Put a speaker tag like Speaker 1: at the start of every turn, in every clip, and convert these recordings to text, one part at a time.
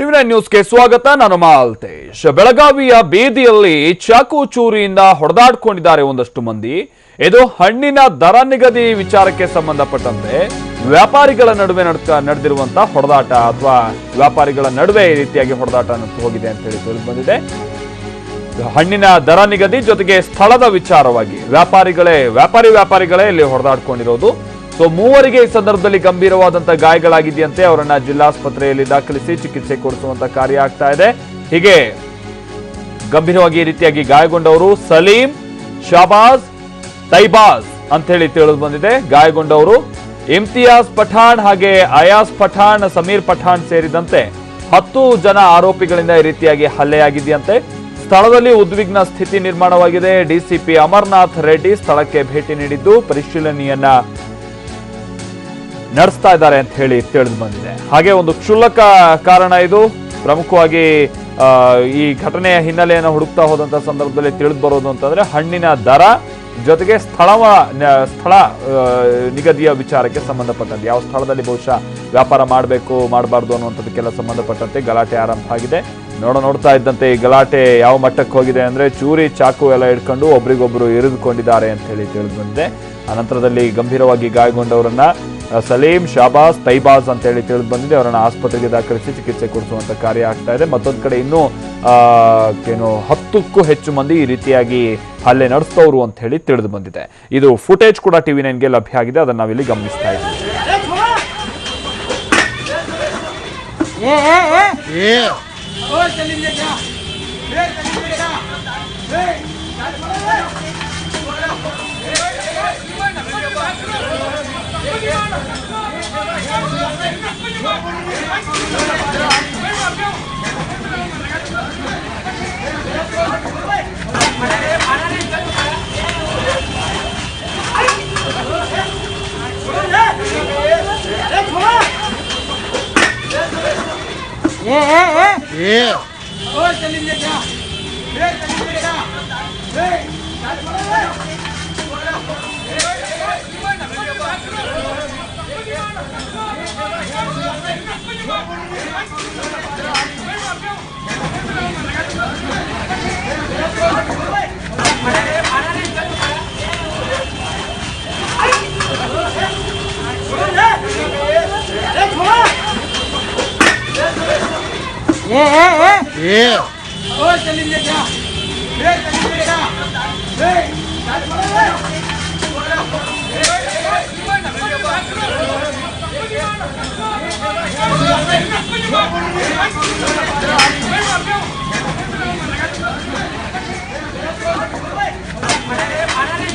Speaker 1: TV nine ನ್ಯೂಸ್ಗೆ ಸ್ವಾಗತ. ನಾನು ಮಾಲ್ತೇಶ್. ಬೆಳಗಾವಿಯ ಬೀದಿಯಲ್ಲಿ ಚಾಕು ಚೂರಿಯಿಂದ ಹೊಡೆದಾಡ್ಕೊಂಡಿದ್ದಾರೆ ಒಂದಷ್ಟು ಮಂದಿ. ಇದು ಹಣ್ಣಿನ ದರ ನಿಗದಿ ವಿಚಾರಕ್ಕೆ ಸಂಬಂಧಪಟ್ಟಂತೆ ವ್ಯಾಪಾರಿಗಳ ನಡುವೆ ನಡ್ಕ ನಡೆದಿರುವಂತ ಹೊಡೆದಾಟ ಅಥವಾ ವ್ಯಾಪಾರಿಗಳ ನಡುವೆ ಈ ರೀತಿಯಾಗಿ ಹೊಡೆದಾಟ ಹೋಗಿದೆ ಅಂತ ಹೇಳಿ ತಿಳಿದು ಬಂದಿದೆ. ಹಣ್ಣಿನ ದರ ನಿಗದಿ ಜೊತೆಗೆ ಸ್ಥಳದ ವಿಚಾರವಾಗಿ ವ್ಯಾಪಾರಿಗಳೇ ವ್ಯಾಪಾರಿ ವ್ಯಾಪಾರಿಗಳೇ ಇಲ್ಲಿ ಹೊಡೆದಾಡ್ಕೊಂಡಿರೋದು. ಸೊ ಮೂವರಿಗೆ ಈ ಸಂದರ್ಭದಲ್ಲಿ ಗಂಭೀರವಾದಂತಹ ಗಾಯಗಳಾಗಿದೆಯಂತೆ ಅವರನ್ನ ಜಿಲ್ಲಾಸ್ಪತ್ರೆಯಲ್ಲಿ ದಾಖಲಿಸಿ ಚಿಕಿತ್ಸೆ ಕೊಡಿಸುವಂತ ಕಾರ್ಯ ಆಗ್ತಾ ಇದೆ. ಹೀಗೆ ಗಂಭೀರವಾಗಿ ಈ ರೀತಿಯಾಗಿ ಗಾಯಗೊಂಡವರು ಸಲೀಂ, ಶಾಬಾಜ್, ತೈಬಾಜ್ ಅಂತ ಹೇಳಿ ತಿಳಿದು ಬಂದಿದೆ. ಗಾಯಗೊಂಡವರು ಇಮ್ತಿಯಾಜ್ ಪಠಾಣ್ ಹಾಗೆ ಅಯಾಸ್ ಪಠಾಣ್, ಸಮೀರ್ ಪಠಾಣ್ ಸೇರಿದಂತೆ ಹತ್ತು ಜನ ಆರೋಪಿಗಳಿಂದ ಈ ರೀತಿಯಾಗಿ ಹಲ್ಲೆಯಾಗಿದೆಯಂತೆ. ಸ್ಥಳದಲ್ಲಿ ಉದ್ವಿಗ್ನ ಸ್ಥಿತಿ ನಿರ್ಮಾಣವಾಗಿದೆ. ಡಿಸಿಪಿ ಅಮರ್ನಾಥ್ ರೆಡ್ಡಿ ಸ್ಥಳಕ್ಕೆ ಭೇಟಿ ನೀಡಿದ್ದು ಪರಿಶೀಲನೆಯನ್ನ ನಡೆಸ್ತಾ ಇದ್ದಾರೆ ಅಂತ ಹೇಳಿ ತಿಳಿದು ಬಂದಿದೆ. ಹಾಗೆ ಒಂದು ಕ್ಷುಲ್ಲಕ ಕಾರಣ ಇದು. ಪ್ರಮುಖವಾಗಿ ಈ ಘಟನೆಯ ಹಿನ್ನೆಲೆಯನ್ನು ಹುಡುಕ್ತಾ ಹೋದಂತ ಸಂದರ್ಭದಲ್ಲಿ ತಿಳಿದು ಬರೋದು ಅಂತಂದ್ರೆ ಹಣ್ಣಿನ ದರ ಜೊತೆಗೆ ಸ್ಥಳವ ಸ್ಥಳ ನಿಗದಿಯ ವಿಚಾರಕ್ಕೆ ಸಂಬಂಧಪಟ್ಟಂತೆ. ಯಾವ ಸ್ಥಳದಲ್ಲಿ ಬಹುಶಃ ವ್ಯಾಪಾರ ಮಾಡಬೇಕು ಮಾಡಬಾರ್ದು ಅನ್ನುವಂಥದ್ದಕ್ಕೆಲ್ಲ ಸಂಬಂಧಪಟ್ಟಂತೆ ಗಲಾಟೆ ಆರಂಭ ಆಗಿದೆ. ನೋಡ ನೋಡ್ತಾ ಇದ್ದಂತೆ ಈ ಗಲಾಟೆ ಯಾವ ಮಟ್ಟಕ್ಕೆ ಹೋಗಿದೆ ಅಂದ್ರೆ ಚೂರಿ ಚಾಕು ಎಲ್ಲ ಹಿಡ್ಕೊಂಡು ಒಬ್ರಿಗೊಬ್ರು ಇರಿದುಕೊಂಡಿದ್ದಾರೆ ಅಂತ ಹೇಳಿ ತಿಳಿದು ಬಂದಿದೆ. ಅನಂತರದಲ್ಲಿ ಗಂಭೀರವಾಗಿ ಗಾಯಗೊಂಡವರನ್ನ ಆ, ಸಲೀಂ ಶಾಬಾಸ್ ತೈಬಾಸ್ ಅಂತ ಹೇಳಿ ತಿಳಿದು ಬಂದಿದೆ. ಅವರನ್ನು ಆಸ್ಪತ್ರೆಗೆ ದಾಖಲಿಸಿ ಚಿಕಿತ್ಸೆ ಕೊಡಿಸುವಂತ ಕಾರ್ಯ ಆಗ್ತಾ ಇದೆ. ಮತ್ತೊಂದು ಕಡೆ ಇನ್ನೂ ಏನು ಹತ್ತಕ್ಕೂ ಹೆಚ್ಚು ಮಂದಿ ಈ ರೀತಿಯಾಗಿ ಹಲ್ಲೆ ನಡೆಸ್ತವ್ರು ಅಂತ ಹೇಳಿ ತಿಳಿದು ಬಂದಿದೆ. ಇದು ಫುಟೇಜ್ ಕೂಡ ಟಿವಿ ನೈನ್ಗೆ ಲಭ್ಯ ಆಗಿದೆ. ಅದನ್ನ ನಾವಿಲ್ಲಿ ಗಮನಿಸ್ತಾ ಇದ್ದೀವಿ.
Speaker 2: છે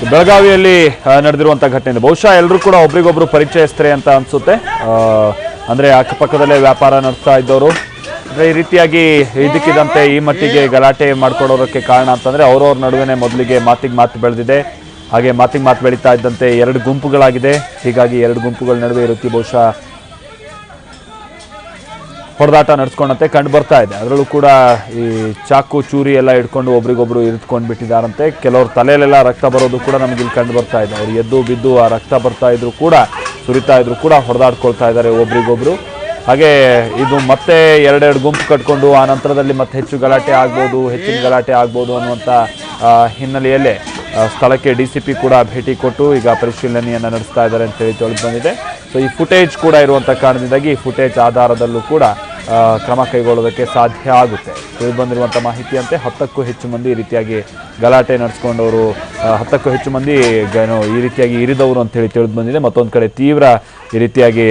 Speaker 1: ಬೆಳಗಾವಿಯಲ್ಲಿ ನಡೆದಿರುವಂಥ ಘಟನೆ ಬಹುಶಃ ಎಲ್ಲರೂ ಕೂಡ ಒಬ್ರಿಗೊಬ್ರು ಪರಿಚಯಸ್ತರೆ ಅಂತ ಅನ್ಸುತ್ತೆ. ಅಂದ್ರೆ ಅಕ್ಕಪಕ್ಕದಲ್ಲೇ ವ್ಯಾಪಾರ ನಡೆಸ್ತಾ ಇದ್ದವರು. ಅಂದ್ರೆ ಈ ರೀತಿಯಾಗಿ ಇದಕ್ಕಿದಂತೆ ಈ ಮಟ್ಟಿಗೆ ಗಲಾಟೆ ಮಾಡ್ಕೊಡೋದಕ್ಕೆ ಕಾರಣ ಅಂತಂದ್ರೆ ಅವ್ರವ್ರ ನಡುವೆ ಮೊದಲಿಗೆ ಮಾತಿಗೆ ಮಾತು ಬೆಳೆದಿದೆ. ಹಾಗೆ ಮಾತಿಗೆ ಮಾತು ಬೆಳೀತಾ ಇದ್ದಂತೆ ಎರಡು ಗುಂಪುಗಳಾಗಿದೆ. ಹೀಗಾಗಿ ಎರಡು ಗುಂಪುಗಳ ನಡುವೆ ಈ ರೀತಿ ಬಹುಶಃ ಹೊಡೆದಾಟ ನಡೆಸ್ಕೊಂಡಂತೆ ಕಂಡು ಬರ್ತಾ ಇದೆ. ಅದರಲ್ಲೂ ಕೂಡ ಈ ಚಾಕು ಚೂರಿ ಎಲ್ಲ ಇಟ್ಕೊಂಡು ಒಬ್ರಿಗೊಬ್ರು ಇರಿದ್ಕೊಂಡು ಬಿಟ್ಟಿದ್ದಾರಂತೆ. ಕೆಲವ್ರ ತಲೆಯಲ್ಲೆಲ್ಲ ರಕ್ತ ಬರೋದು ಕೂಡ ನಮಗೆ ಇಲ್ಲಿ ಕಂಡು ಬರ್ತಾ ಇದೆ. ಅವ್ರು ಎದ್ದು ಬಿದ್ದು ಆ ರಕ್ತ ಬರ್ತಾ ಇದ್ರು ಕೂಡ ಸುರಿತಾ ಇದ್ರು ಕೂಡ ಹೊಡೆದಾಡ್ಕೊಳ್ತಾ ಇದ್ದಾರೆ ಒಬ್ರಿಗೊಬ್ರು. ಹಾಗೆ ಇದು ಮತ್ತೆ ಎರಡೆರಡು ಗುಂಪು ಕಟ್ಕೊಂಡು ಆ ನಂತರದಲ್ಲಿ ಮತ್ತೆ ಹೆಚ್ಚು ಗಲಾಟೆ ಆಗ್ಬೋದು, ಹೆಚ್ಚಿನ ಗಲಾಟೆ ಆಗ್ಬೋದು ಅನ್ನುವಂಥ ಹಿನ್ನೆಲೆಯಲ್ಲಿ ಸ್ಥಳಕ್ಕೆ ಡಿ ಸಿ ಪಿ ಕೂಡ ಭೇಟಿ ಕೊಟ್ಟು ಈಗ ಪರಿಶೀಲನೆಯನ್ನು ನಡೆಸ್ತಾ ಇದ್ದಾರೆ ಅಂತ ಹೇಳಿ ತಿಳಿದು ಬಂದಿದೆ. ಸೊ ಈ ಫುಟೇಜ್ ಕೂಡ ಇರುವಂಥ ಕಾರಣದಿಂದಾಗಿ ಈ ಫುಟೇಜ್ ಆಧಾರದಲ್ಲೂ ಕೂಡ ಕ್ರಮ ಕೈಗೊಳ್ಳೋದಕ್ಕೆ ಸಾಧ್ಯ ಆಗುತ್ತೆ. ತಿಳಿದು ಬಂದಿರುವಂಥ ಮಾಹಿತಿಯಂತೆ ಹತ್ತಕ್ಕೂ ಹೆಚ್ಚು ಮಂದಿ ಈ ರೀತಿಯಾಗಿ ಗಲಾಟೆ ನಡೆಸ್ಕೊಂಡವರು ಹತ್ತಕ್ಕೂ ಹೆಚ್ಚು ಮಂದಿ, ಏನು ಈ ರೀತಿಯಾಗಿ ಇರಿದವರು ಅಂತ ಹೇಳಿ ತಿಳಿದು ಬಂದಿದೆ. ಮತ್ತೊಂದು ಕಡೆ ತೀವ್ರ ಈ ರೀತಿಯಾಗಿ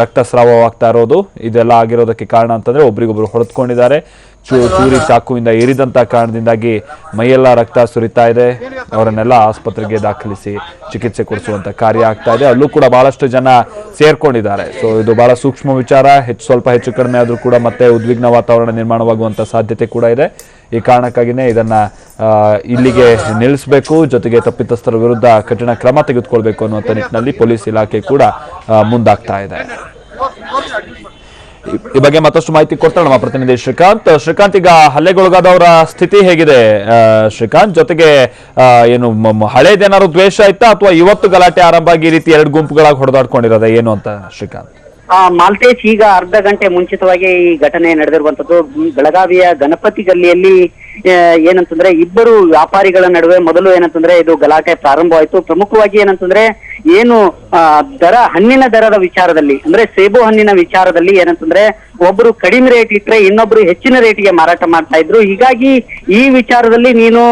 Speaker 1: ರಕ್ತಸ್ರಾವವಾಗ್ತಾ ಇರೋದು ಇದೆಲ್ಲ ಆಗಿರೋದಕ್ಕೆ ಕಾರಣ ಅಂತಂದರೆ ಒಬ್ರಿಗೊಬ್ರು ಹೊಡೆದುಕೊಂಡಿದ್ದಾರೆ. ಚೂರಿ ಚಾಕುವಿಂದ ಏರಿದಂಥ ಕಾರಣದಿಂದಾಗಿ ಮೈಯೆಲ್ಲ ರಕ್ತ ಸುರಿತಾ ಇದೆ ಅವರನ್ನೆಲ್ಲ ಆಸ್ಪತ್ರೆಗೆ ದಾಖಲಿಸಿ ಚಿಕಿತ್ಸೆ ಕೊಡಿಸುವಂತ ಕಾರ್ಯ ಆಗ್ತಾ ಇದೆ. ಅಲ್ಲೂ ಕೂಡ ಬಹಳಷ್ಟು ಜನ ಸೇರ್ಕೊಂಡಿದ್ದಾರೆ. ಸೊ ಇದು ಬಹಳ ಸೂಕ್ಷ್ಮ ವಿಚಾರ. ಹೆಚ್ಚು ಸ್ವಲ್ಪ ಹೆಚ್ಚು ಕಡಿಮೆ ಆದರೂ ಕೂಡ ಮತ್ತೆ ಉದ್ವಿಗ್ನ ವಾತಾವರಣ ನಿರ್ಮಾಣವಾಗುವಂತ ಸಾಧ್ಯತೆ ಕೂಡ ಇದೆ. ಈ ಕಾರಣಕ್ಕಾಗಿನೇ ಇದನ್ನ ಇಲ್ಲಿಗೆ ನಿಲ್ಲಿಸಬೇಕು. ಜೊತೆಗೆ ತಪ್ಪಿತಸ್ಥರ ವಿರುದ್ಧ ಕಠಿಣ ಕ್ರಮ ತೆಗೆದುಕೊಳ್ಬೇಕು ಅನ್ನುವಂಥ ನಿಟ್ಟಿನಲ್ಲಿ ಪೊಲೀಸ್ ಇಲಾಖೆ ಕೂಡ ಮುಂದಾಗ್ತಾ ಇದೆ. ಈ- ಬಗ್ಗೆ ಮತ್ತಷ್ಟು ಮಾಹಿತಿ ಕೊಡ್ತಾರೆ ನಮ್ಮ ಪ್ರತಿನಿಧಿ ಶ್ರೀಕಾಂತ್. ಶ್ರೀಕಾಂತ್, ಈಗ ಹಲ್ಲೆಗೊಳಗಾದವರ ಸ್ಥಿತಿ ಹೇಗಿದೆ? ಶ್ರೀಕಾಂತ್, ಜೊತೆಗೆ ಏನು ಹಳೇದೇನಾದ್ರು ದ್ವೇಷ ಆಯ್ತಾ? ಅಥವಾ ಇವತ್ತು ಗಲಾಟೆ ಆರಂಭ ಆಗಿ ಈ ರೀತಿ ಎರಡು ಗುಂಪುಗಳಾಗಿ ಹೊಡೆದಾಡ್ಕೊಂಡಿರೋದ ಏನು ಅಂತ ಶ್ರೀಕಾಂತ್?
Speaker 3: ಮಾಲ್ತೇಶ್ ಈಗ ಅರ್ಧ ಗಂಟೆ ಮುಂಚಿತವಾಗಿ ಈ ಘಟನೆ ನಡೆದಿರುವಂತದ್ದು ಬೆಳಗಾವಿಯ ಗಣಪತಿ ಗಲ್ಲಿಯಲ್ಲಿ ಏನಂತಂದ್ರೆ ಇಬ್ಬರು ವ್ಯಾಪಾರಿಗಳ ನಡುವೆ ಮೊದಲು ಏನಂತಂದ್ರೆ ಇದು ಗಲಾಟೆ ಪ್ರಾರಂಭವಾಯಿತು. ಪ್ರಮುಖವಾಗಿ ಏನಂತಂದ್ರೆ ಏನು ದರ, ಹಣ್ಣಿನ ದರದ ವಿಚಾರದಲ್ಲಿ, ಅಂದ್ರೆ ಸೇಬು ಹಣ್ಣಿನ ವಿಚಾರದಲ್ಲಿ ಏನಂತಂದ್ರೆ ಒಬ್ರು ಕಡಿಮೆ ರೇಟ್ ಇಟ್ರೆ ಇನ್ನೊಬ್ರು ಹೆಚ್ಚಿನ ರೇಟಿಗೆ ಮಾರಾಟ ಮಾಡ್ತಾ ಇದ್ರು. ಹೀಗಾಗಿ ಈ ವಿಚಾರದಲ್ಲಿ ನೀನು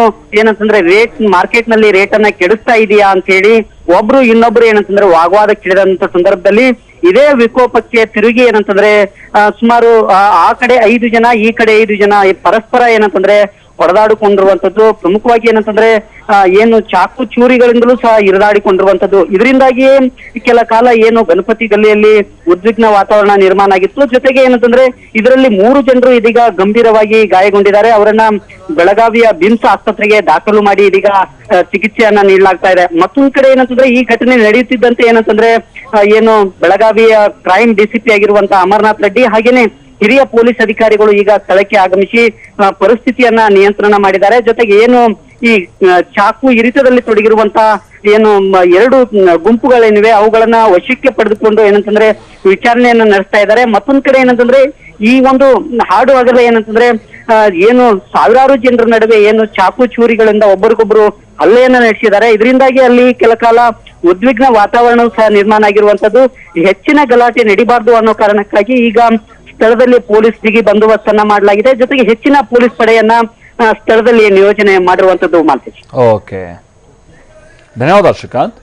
Speaker 3: ಏನಂತಂದ್ರೆ ರೇಟ್ ಮಾರ್ಕೆಟ್ನಲ್ಲಿ ರೇಟ್ ಅನ್ನ ಕೆಡಿಸ್ತಾ ಇದೀಯಾ ಅಂತ ಹೇಳಿ ಒಬ್ರು ಇನ್ನೊಬ್ರು ಏನಂತಂದ್ರೆ ವಾಗ್ವಾದಕ್ಕಿಳಿದಂತ ಸಂದರ್ಭದಲ್ಲಿ ಇದೇ ವಿಕೋಪಕ್ಕೆ ತಿರುಗಿ ಏನಂತಂದ್ರೆ ಸುಮಾರು ಆ, ಕಡೆ ಐದು ಜನ ಈ ಕಡೆ ಐದು ಜನ ಪರಸ್ಪರ ಏನಂತಂದ್ರೆ ಹೊಡೆದಾಡಿಕೊಂಡಿರುವಂತದ್ದು ಪ್ರಮುಖವಾಗಿ ಏನಂತಂದ್ರೆ ಏನು ಚಾಕು ಚೂರಿಗಳಿಂದಲೂ ಸಹ ಇರಿದಾಡಿಕೊಂಡಿರುವಂತದ್ದು ಇದರಿಂದಾಗಿಯೇ ಕೆಲ ಕಾಲ ಏನು ಗಣಪತಿ ಗಲ್ಲಿಯಲ್ಲಿ ಉದ್ವಿಗ್ನ ವಾತಾವರಣ ನಿರ್ಮಾಣ ಆಗಿತ್ತು. ಜೊತೆಗೆ ಏನಂತಂದ್ರೆ, ಇದರಲ್ಲಿ ಮೂರು ಜನರು ಇದೀಗ ಗಂಭೀರವಾಗಿ ಗಾಯಗೊಂಡಿದ್ದಾರೆ. ಅವರನ್ನ ಬೆಳಗಾವಿಯ ಬಿಮ್ಸ್ ಆಸ್ಪತ್ರೆಗೆ ದಾಖಲು ಮಾಡಿ ಇದೀಗ ಚಿಕಿತ್ಸೆಯನ್ನ ನೀಡಲಾಗ್ತಾ ಇದೆ. ಮತ್ತೊಂದ್ ಕಡೆ ಏನಂತಂದ್ರೆ, ಈ ಘಟನೆ ನಡೆಯುತ್ತಿದ್ದಂತೆ ಏನಂತಂದ್ರೆ ಏನು ಬೆಳಗಾವಿಯ ಕ್ರೈಮ್ ಡಿಸಿಪಿ ಆಗಿರುವಂತಹ ಅಮರನಾಥ್ ರೆಡ್ಡಿ, ಹಾಗೇನೆ ಹಿರಿಯ ಪೊಲೀಸ್ ಅಧಿಕಾರಿಗಳು ಈಗ ಸ್ಥಳಕ್ಕೆ ಆಗಮಿಸಿ ಪರಿಸ್ಥಿತಿಯನ್ನ ನಿಯಂತ್ರಣ ಮಾಡಿದ್ದಾರೆ. ಜೊತೆಗೆ ಏನು ಈ ಚಾಕು ಇರಿತದಲ್ಲಿ ತೊಡಗಿರುವಂತ ಏನು ಎರಡು ಗುಂಪುಗಳೇನಿವೆ, ಅವುಗಳನ್ನ ವಶಕ್ಕೆ ಪಡೆದುಕೊಂಡು ಏನಂತಂದ್ರೆ ವಿಚಾರಣೆಯನ್ನ ನಡೆಸ್ತಾ ಇದ್ದಾರೆ. ಮತ್ತೊಂದ್ ಕಡೆ ಏನಂತಂದ್ರೆ, ಈ ಒಂದು ಹಾಡು ಆಗಲ್ಲ ಏನಂತಂದ್ರೆ ಏನು ಸಾವಿರಾರು ಜನರ ನಡುವೆ ಏನು ಚಾಕು ಚೂರಿಗಳಿಂದ ಒಬ್ಬರಿಗೊಬ್ರು ಹಲ್ಲೆಯನ್ನ ನಡೆಸಿದ್ದಾರೆ. ಇದರಿಂದಾಗಿ ಅಲ್ಲಿ ಕೆಲ ಕಾಲ ಉದ್ವಿಗ್ನ ವಾತಾವರಣವೂ ಸಹ ನಿರ್ಮಾಣ ಆಗಿರುವಂತದ್ದು. ಹೆಚ್ಚಿನ ಗಲಾಟೆ ನಡಿಬಾರ್ದು ಅನ್ನೋ ಕಾರಣಕ್ಕಾಗಿ ಈಗ ಸ್ಥಳದಲ್ಲಿ ಪೊಲೀಸ್ ಬಿಗಿ ಬಂದೋಬಸ್ತನ್ನ ಮಾಡಲಾಗಿದೆ. ಜೊತೆಗೆ ಹೆಚ್ಚಿನ ಪೊಲೀಸ್ ಪಡೆಯನ್ನ ಸ್ಥಳದಲ್ಲಿ ನಿಯೋಜನೆ ಮಾಡಿರುವಂತದ್ದು ಮಾಡ್ತೀವಿ
Speaker 1: ಓಕೆ. ಧನ್ಯವಾದ, ಶ್ರೀಕಾಂತ್.